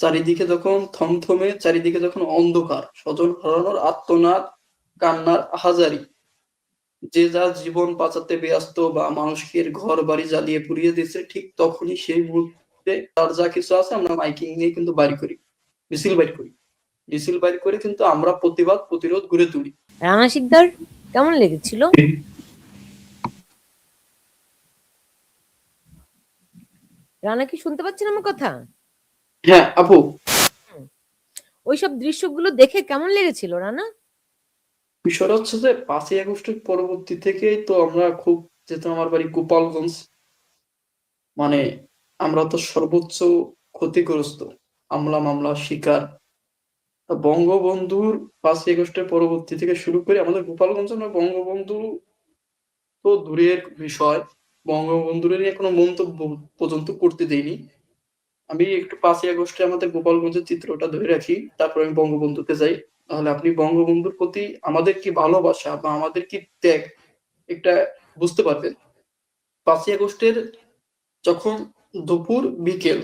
চারিদিকে যখন থমথমে, চারিদিকে যখন অন্ধকার, স্বজন হারানোর আত্মনাদ কান্নার হাজারি। যে যার জীবন বাঁচাতে ব্যস্ত বা মানুষকে ঘর বাড়ি জ্বালিয়ে পুড়িয়ে দিচ্ছে ঠিক তখনই সেই মুহূর্তে তার যা কিছু আছে আমরা মাইকিং নিয়ে কিন্তু বাড়ি করি, মিছিল বাইর করি। মিছিল বাইর করে কিন্তু আমরা প্রতিবাদ, প্রতিরোধ গড়ে তুলি। রানা শিকদার, কেমন লেগেছিল? রানা কি শুনতে পাচ্ছেন আমার কথা? হ্যাঁ আপু। ওইসব দৃশ্যগুলো দেখে কেমন লেগেছিল রানা? বিষয়টা হচ্ছে যে পাঁচই আগস্টের পরবর্তী থেকেই তো আমরা খুব যেহেতু আমার বাড়ি গোপালগঞ্জ মানে আমরা তো সর্বোচ্চ ক্ষতিগ্রস্ত আমলা মামলা শিকার। বঙ্গবন্ধুর পাঁচই আগস্টের পরবর্তী থেকে শুরু করে আমাদের গোপালগঞ্জ বঙ্গবন্ধু তো দূরের বিষয়। বঙ্গবন্ধুর নিয়ে কোনো মন্তব্য পর্যন্ত করতে দেইনি। আমি একটু পাঁচই আগস্টে আমাদের গোপালগঞ্জের চিত্রটা ধরে রাখি, তারপর আমি বঙ্গবন্ধুতে যাই। তাহলে আপনি বঙ্গবন্ধুর প্রতি আমাদের কি ভালোবাসা বা আমাদের কি ত্যাগ একটা বুঝতে পারবেন। পাঁচই আগস্টের যখন দুপুর বিকেল,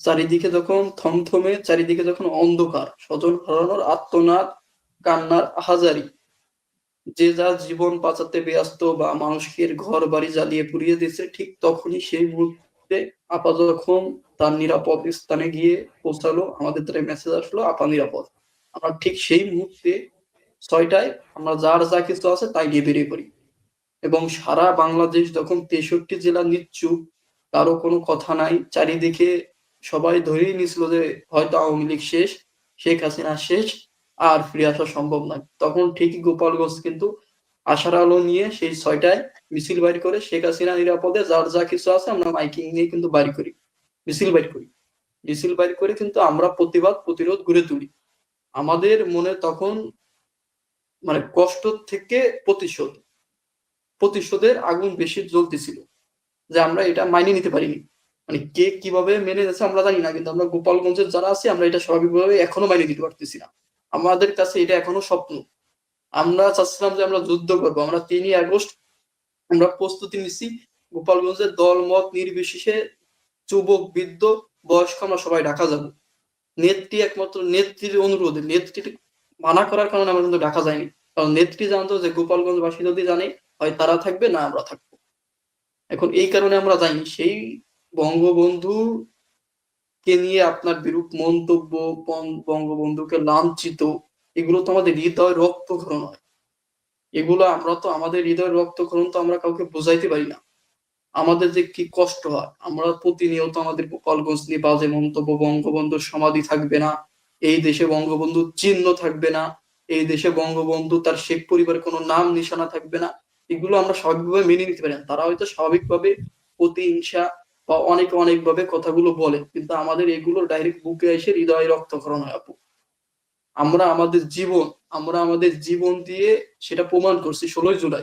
চারিদিকে যখন থমথমে, চারিদিকে যখন অন্ধকার, স্বজন হারানোর আত্মনাদ কান্নার হাজারি, যে যার জীবন বাঁচাতে ব্যস্ত বা মানুষকে ঘর বাড়ি জ্বালিয়ে পুড়িয়ে দিচ্ছে ঠিক তখনই সেই মুহূর্তে আপা যখন তার নিরাপদ স্থানে গিয়ে পৌঁছালো, আমাদের দ্বারা মেসেজ আসলো, আপা নিরাপদ। আমরা ঠিক সেই মুহূর্তে ছয়টায় আমরা যার যা কিছু আছে তাই নিয়ে বেরিয়ে পড়ি। এবং সারা বাংলাদেশ যখন তেষট্টি জেলা নিচ্ছুক, কারও কোনো কথা নাই, চারিদিকে সবাই ধরেই নিছিল যে হয়তো আওয়ামী লীগ শেষ, শেখ হাসিনা শেষ, আর ফিরে আসা সম্ভব নয়। তখন ঠিকই গোপালগঞ্জ কিন্তু আশার আলো নিয়ে সেই ছয়টায় মিছিল বাইর করে শেখ হাসিনা নিরাপদে যার যা কিছু আছে আমরা মাইকিং নিয়ে কিন্তু বাড়ি করি, মিছিল বাইর করি। মিছিল বাইর করে কিন্তু আমরা প্রতিবাদ, প্রতিরোধ গড়ে তুলি। আমাদের মনে তখন মানে কষ্ট থেকে প্রতিশোধ, প্রতিশোধের আগুন বেশি জ্বলতেছিল যে আমরা এটা মাইনে নিতে পারিনি। মানে কে কীভাবে মেনে যাচ্ছে আমরা জানি না, কিন্তু আমরা গোপালগঞ্জের যারা আছি, আমরা এটা স্বাভাবিকভাবে এখনও মাইনে দিতে পারতেছি না। আমাদের কাছে এটা এখনও স্বপ্ন। আমরা চাচ্ছিলাম যে আমরা যুদ্ধ করব। আমরা তিনই আগস্ট আমরা প্রস্তুতি নিচ্ছি গোপালগঞ্জের দল মত নির্বিশেষে যুবক বৃদ্ধ বয়স্ক আমরা সবাই ডাকা যাব। নেত্রী একমাত্র নেত্রীর অনুরোধে, নেত্রীর মানা করার কারণে আমরা কিন্তু ডাকা যায়নি কারণ নেত্রী জানতো যে গোপালগঞ্জবাসী যদি জানে, হয় তারা থাকবে না আমরা থাকব। এখন এই কারণে আমরা যাইনি। সেই বঙ্গবন্ধু কে নিয়ে আপনার বিরূপ মন্তব্য বঙ্গবন্ধুকে লাঞ্ছিত, এগুলো তো আমাদের হৃদয় রক্তক্ষরণ হয়। এগুলো আমরা তো আমাদের হৃদয় রক্তক্ষরণ তো আমরা কাউকে বোঝাইতে পারি না। আমাদের যে কি কষ্ট হয়, আমরা প্রতিনিয়ত আমাদের গোপালগঞ্জ নিয়ে বাজে মন্তব্য বঙ্গবন্ধুর সমাধি থাকবে না, এই দেশে বঙ্গবন্ধুর চিহ্ন থাকবে না, এই দেশে বঙ্গবন্ধু তার শেখ পরিবারের কোনো নাম নিশানা থাকবে না, এগুলো আমরা স্বাভাবিকভাবে মেনে নিতে পারি না। তারা হয়তো স্বাভাবিকভাবে প্রতিহিংসা বা অনেক অনেকভাবে কথাগুলো বলে, কিন্তু আমাদের এগুলো ডাইরেক্ট বুকে এসে হৃদয় রক্তক্ষরণ হয় আপু। আমরা আমাদের জীবন, আমরা আমাদের জীবন দিয়ে সেটা প্রমাণ করছি ষোলোই জুলাই।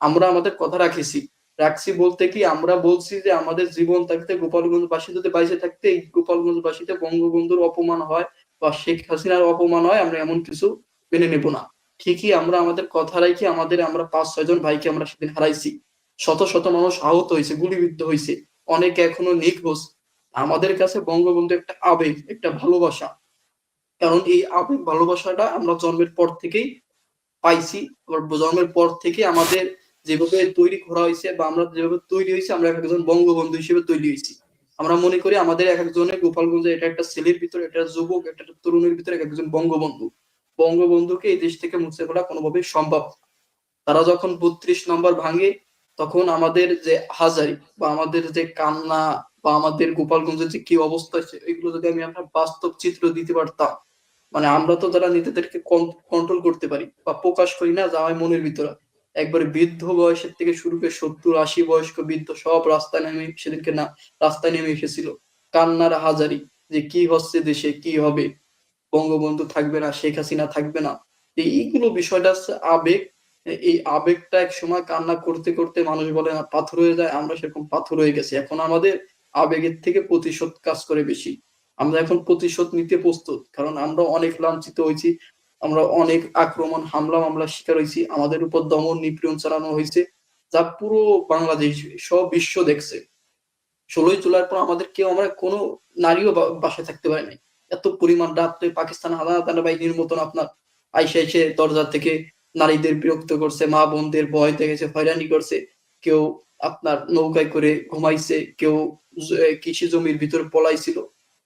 আমরা আমাদের কথা রাখেছি। রাখছি বলতে কি, আমরা বলছি যে আমাদের জীবন থাকতে গোপালগঞ্জবাসী যদি বাইসে থাকতে গোপালগঞ্জবাসীতে বঙ্গবন্ধুর অপমান হয় বা শেখ হাসিনার অপমান হয়, আমরা এমন কিছু মেনে নেব না। ঠিকই আমরা আমাদের কথা রাখি, আমাদের আমরা পাঁচ ছয় জন ভাইকে আমরা সেদিন হারাইছি। শত শত মানুষ আহত হয়েছে, গুলিবিদ্ধ হয়েছে। অনেকে এখনও নিখোঁজ। আমাদের কাছে বঙ্গবন্ধু একটা আবেগ, একটা ভালোবাসা। কারণ এই আবেগ ভালোবাসাটা আমরা জন্মের পর থেকেই পাইছি জন্মের পর থেকে আমাদের যেভাবে তৈরি করা হয়েছে বা আমরা যেভাবে তৈরি হয়েছি, আমরা এক একজন বঙ্গবন্ধু হিসেবে তৈরি হয়েছি। আমরা মনে করি আমাদের এক একজনের গোপালগঞ্জে এটা একটা ছেলের ভিতরে একটা যুবক একটা তরুণের ভিতরে এক একজন বঙ্গবন্ধু। বঙ্গবন্ধুকে এই দেশ থেকে মুছে ফেলা কোনোভাবেই সম্ভব তারা যখন বত্রিশ নম্বর ভাঙে, তখন আমাদের যে হাজারি বা আমাদের যে কান্না বা আমাদের গোপালগঞ্জের যে কি অবস্থা এগুলো যদি আমি আপনার বাস্তব চিত্র দিতে পারতাম মানে আমরা তো যারা নিজেদেরকে কন্ট্রোল করতে পারি বা প্রকাশ করি না যা হয় মনের ভিতরে। একবারে বৃদ্ধ বয়সের থেকে শুরু করে সত্তর, আশি বয়স্ক বৃদ্ধ সব রাস্তায় নেমে, সেদিনকে না, রাস্তায় নেমে এসেছিল। কান্নার হাজারি যে কি হচ্ছে দেশে, কি হবে? বঙ্গবন্ধু থাকবে না, শেখ হাসিনা থাকবে না। এইগুলো বিষয়টা হচ্ছে আবেগ। এই আবেগটা এক সময় কান্না করতে করতে মানুষ বলে, না, পাথর হয়ে যায়, আমরা সেরকম পাথর হয়ে গেছি। এখন আমাদের আবেগের থেকে প্রতিশোধ কাজ করে বেশি। আমরা এখন প্রতিশোধ নিতে প্রস্তুত, কারণ আমরা অনেক লাঞ্ছিত হয়েছি, আমরা অনেক আক্রমণ, হামলা মামলা শিকার হয়েছি, আমাদের উপর দমন নিপীড়ন চালানো হয়েছে, যা পুরো বাংলাদেশ, সব বিশ্ব দেখছে। ষোলোই জুলাইয়ের পর আমাদের কেউ, আমরা কোনো নারীও বাসায় থাকতে পারে নাই এত পরিমাণ রাত্রে পাকিস্তান হানাদার বাহিনীর মতন আপনার আইসে এসে দরজা থেকে নারীদের বিরক্ত করছে, মা বোনদের ভয় দেখেছে হয়রানি করছে, কেউ আপনার নৌকায় করে ঘুমাইছে, কেউ কৃষি জমির ভিতরে পলাইছিল।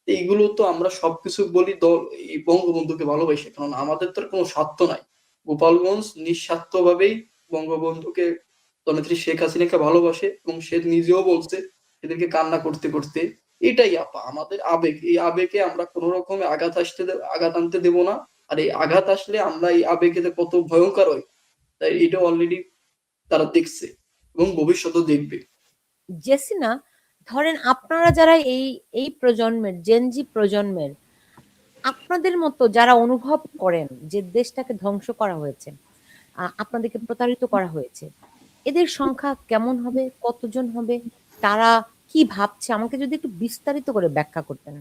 এইগুলো তো আমরা সবকিছু বলি দল এই বঙ্গবন্ধুকে ভালোবাসি, কারণ আমাদের তো কোনো স্বার্থ নাই। গোপালগঞ্জ নিঃস্বার্থ ভাবেই বঙ্গবন্ধুকে জননেত্রী শেখ হাসিনাকে ভালোবাসে এবং সে নিজেও বলছে এদেরকে কান্না করতে করতে। এটাই আপা, আমাদের আবেগ। এই আবেগে আমরা কোন রকমে আঘাত আসতে আঘাত আনতে দেব না। আর এই আঘাত আসলে আমরা এই আবেগে কত ভয়ঙ্কর হয়, তাই এটা অলরেডি তারা দেখছে এবং ভবিষ্যতেও দেখবে। জেসিনা ধরেন আপনারা যারা এই এই প্রজন্মের জেনজি প্রজন্মের, আপনাদের মতো যারা অনুভব করেন যে দেশটাকে ধ্বংস করা হয়েছে আপনাদেরকে প্রতারিত করা হয়েছে, এদের সংখ্যা কেমন হবে, কতজন হবে, তারা কি ভাবছে, আমাকে যদি একটু বিস্তারিত করে ব্যাখ্যা করতেন।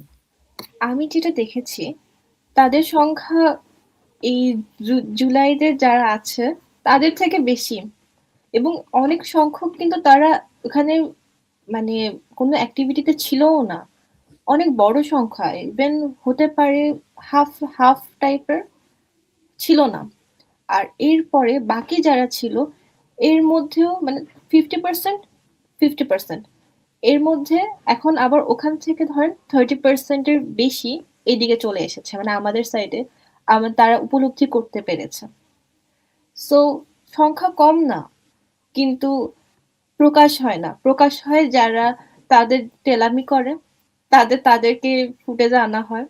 আমি যেটা দেখেছি, তাদের সংখ্যা এই জুলাইতে যারা আছে, তাদের থেকে বেশি। এবং অনেক সংখ্যক কিন্তু তারা ওখানে মানে কোনো অ্যাক্টিভিটিতে ছিলও না। অনেক বড় সংখ্যা ইভেন হতে পারে হাফ হাফ টাইপের ছিল না। আর এরপরে বাকি যারা ছিল, এর মধ্যেও মানে ফিফটি পার্সেন্ট ফিফটি পার্সেন্ট এর মধ্যে এখন আবার ওখান থেকে ধরেন থার্টি পার্সেন্টের বেশি এদিকে চলে এসেছে মানে আমাদের সাইডে আমার তারা উপলব্ধি করতে পেরেছে। সো সংখ্যা কম না, কিন্তু প্রকাশ হয় না। প্রকাশ হয় যারা তাদের তেলামি করে, তাদের, তাদেরকে ফুটেজে আনা হয়।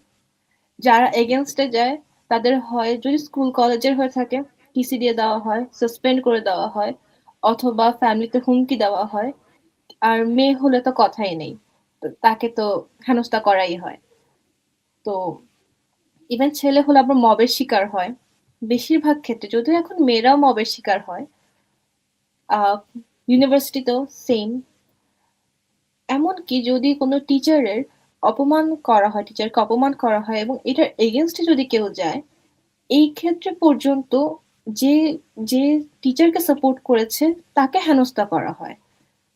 যারা এগেনস্টে যায়, তাদের হয় যদি স্কুল কলেজের হয়ে থাকে টিসি দিয়ে দেওয়া হয় সাসপেন্ড করে দেওয়া হয়, অথবা ফ্যামিলিতে হুমকি দেওয়া হয়, আর মেয়ে হলে তো কথাই নেই। তাকে তো হেনস্থা করাই হয়। তো ইভেন ছেলে হলে আবার মবের শিকার হয়। বেশিরভাগ ক্ষেত্রে, যদিও এখন মেয়েরাও মবের শিকার হয় ইউনিভার্সিটিতেও সেম এমনকি যদি কোনো টিচারের অপমান করা হয় টিচারকে অপমান করা হয় এবং এটার এগেনস্টে যদি কেউ যায়, এই ক্ষেত্রে পর্যন্ত যে যে টিচারকে সাপোর্ট করেছে, তাকে হেনস্থা করা হয়।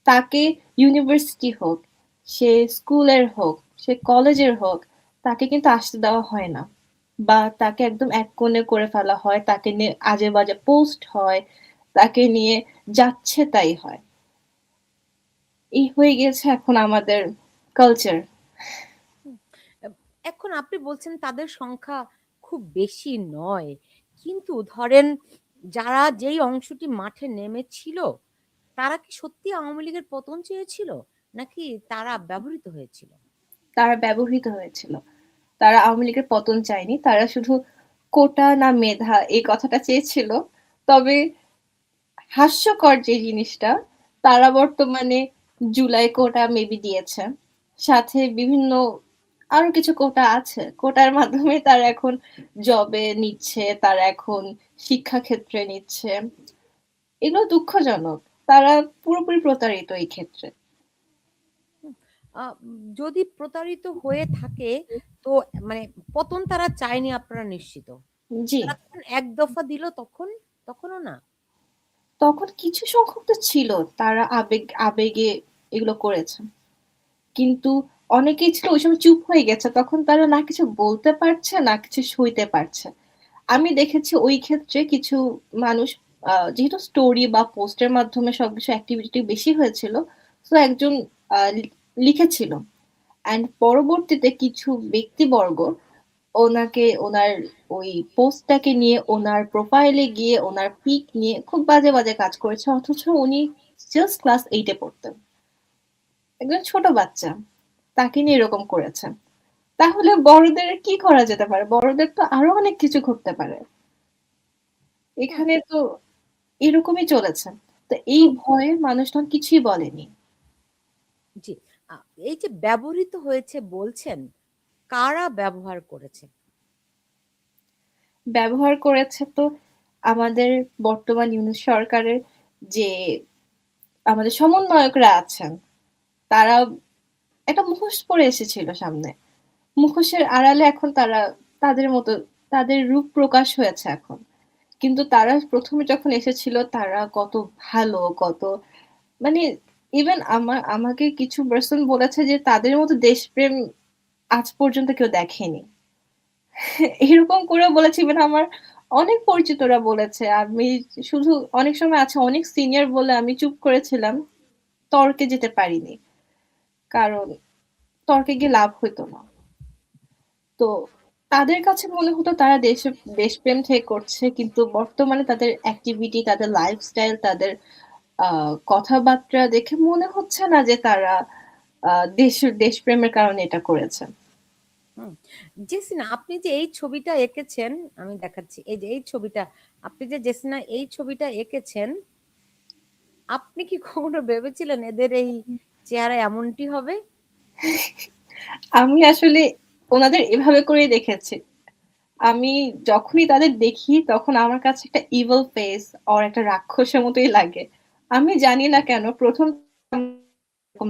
তাকে ইউনিভার্সিটি হোক, সে স্কুলের হোক, সে কলেজের হোক, তাকে কিন্তু আসতে দেওয়া হয় না। বা তাকে একদম এক কোণে করে ফেলা হয়, তাকে নিয়ে আজে বাজে পোস্ট হয় তাকে নিয়ে যাচ্ছে তাই হয়। এই হয়ে গেছে এখন আমাদের কালচার এখন আপনি বলছেন তাদের সংখ্যা খুব বেশি নয়। কিন্তু ধরেন যারা যেই অংশটি মাঠে নেমেছিল তারা কি সত্যি আওয়ামী লীগের পতন চেয়েছিল? নাকি তারা ব্যবহৃত হয়েছিল? তারা ব্যবহৃত হয়েছিল। তারা আওয়ামী লীগের পতন চায়নি। তারা শুধু কোটা না মেধা এই কথাটা চেয়েছিল। তবে হাস্যকর যে জিনিসটা তারা বর্তমানে জুলাই কোটা মেবি দিয়েছে। সাথে বিভিন্ন আরও কিছু কোটা আছে। কোটার মাধ্যমে তারা এখন জবে নিচ্ছে তারা এখন শিক্ষা ক্ষেত্রে নিচ্ছে। এগুলো দুঃখজনক। তারা পুরোপুরি প্রতারিত এই ক্ষেত্রে। যদি প্রতারিত হয়ে থাকে তো মানে পতন তারা চায়নি আপনারা নিশ্চিত। জি। এক দফা দিল তখন তখনও না? তখন কিছু সংখ্যক তো ছিল, তারা আবেগ, আবেগে এগুলো করেছে। কিন্তু অনেকেই ছিল ওই সময় চুপ হয়ে গেছে, তখন তারা না কিছু বলতে পারছে, না কিছু সইতে পারছে। আমি দেখেছি ওই ক্ষেত্রে কিছু মানুষ যেহেতু স্টোরি বা পোস্টের মাধ্যমে সবকিছু অ্যাক্টিভিটি বেশি হয়েছিল, তো একজন লিখেছিল। অ্যান্ড পরবর্তীতে কিছু ব্যক্তিবর্গ ওনাকে ওনার ওই পোস্টটাকে নিয়ে ওনার প্রোফাইলে গিয়ে ওনার পিক নিয়ে খুব বাজে বাজে কাজ করেছে। অথচ উনি জাস্ট ক্লাস এইটে পড়তেন। একজন ছোট বাচ্চা। তাকে নিয়ে এরকম করেছে তাহলে বড়দের কি করা যেতে পারে? বড়দের তো আরও অনেক কিছু ঘটতে পারে। এখানে তো এরকমই চলেছে। তো এই ভয়ে মানুষ তখন কিছুই বলেনি। জি। এই যে ব্যবহৃত হয়েছে বলছেন কারা ব্যবহার করেছে? ব্যবহার করেছে তো আমাদের বর্তমান ইউনিট সরকারের যে আমাদের সমন্বয়করা আছেন, তারা একটা মুখোশ পরে এসেছিল সামনে। মুখোশের আড়ালে এখন তারা তাদের মতো, তাদের রূপ প্রকাশ হয়েছে এখন। কিন্তু তারা প্রথমে যখন এসেছিল, তারা কত ভালো, কত মানে ইভেন আমার আমাকে কিছু পার্সন বলেছে যে তাদের মতো দেশপ্রেম আজ পর্যন্ত কেউ দেখেনি। এরকম করে বলেছে ইভেন আমার অনেক পরিচিতরা বলেছে। আমি শুধু অনেক সময় আছে, অনেক সিনিয়র বলে আমি চুপ করেছিলাম, তর্কে যেতে পারিনি। কারণ তর্কে গিয়ে লাভ হতো না। তো তাদের কাছে মনে হতো তারা দেশে দেশপ্রেম থেকে করছে, কিন্তু বর্তমানে তাদের অ্যাক্টিভিটি তাদের লাইফস্টাইল তাদের কথাবার্তা দেখে মনে হচ্ছে না যে তারা দেশ, দেশপ্রেমের কারণে এটা করেছে। জেসিনা, আপনি যে এই ছবিটা এঁকেছেন, আমি দেখাচ্ছি, এই যে এই ছবিটা, আপনি যে জেসিনা এই ছবিটা এঁকেছেন, আপনি কি কখনো ভেবেছিলেন এদের এই চেহারা এমনটি হবে? আমি আসলে ওনাদের এভাবে করেই দেখেছি। আমি যখনই তাদের দেখি, তখন আমার কাছে একটা ইভল ফেস আর একটা রাক্ষসের মতোই লাগে। আমি জানি না কেন, প্রথম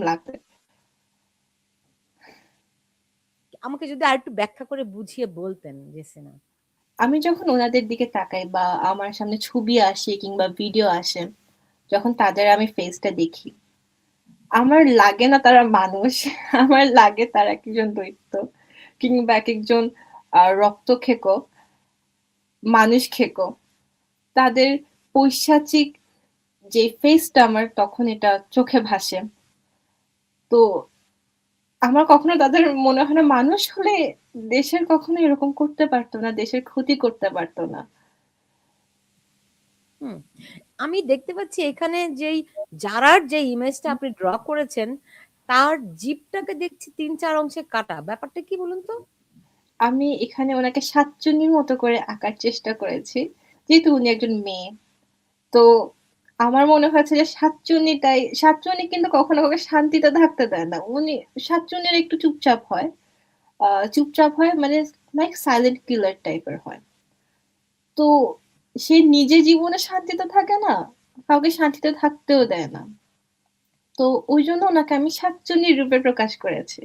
লাগবে। আমাকে যদি আর একটু ব্যাখ্যা করে বুঝিয়ে বলতেন, জেসিনা। আমি যখন ওনাদের দিকে তাকাই বা আমার সামনে ছবি আসে কিংবা ভিডিও আসে, যখন তাদের আমি ফেসটা দেখি, আমার লাগে না তারা মানুষ, আমার লাগে তারা এক একজন দৈত্য কিংবা এক একজন রক্ত খেকো, মানুষ খেকো। তাদের পৈশাচিক যে ফেসটা আমার, তখন এটা চোখে ভাসে। তো আমার কখনো তাদের মনে হয় না মানুষ হলে দেশের কখনো এরকম করতে পারতো না দেশের ক্ষতি করতে পারতো না। আমি দেখতে পাচ্ছি এখানে যেই জারার যে ইমেজটা আপনি ড্র করেছেন তার জিপটাকে দেখছি তিন চার অংশে কাটা। ব্যাপারটা কি বলুন তো? আমি এখানে ওনাকে সাতচুন্নির মতো করে আঁকার চেষ্টা করেছি। যেহেতু উনি একজন মেয়ে তো আমার মনে হয়েছে যে সাতচুন্নিটাই, সাতচুন্নি কিন্তু কখনো কাউকে শান্তিতে থাকতে দেয় না। উনি, সাতচুন্নির একটু চুপচাপ হয়। চুপচাপ হয় মানে লাইক সাইলেন্ট কিলার টাইপের হয়। তো সে নিজে জীবনে শান্তিতে থাকে না, কাউকে শান্তিতে থাকতেও দেয় না। তো ওই জন্য ওনাকে আমি সাতচুন্নির রূপে প্রকাশ করেছি।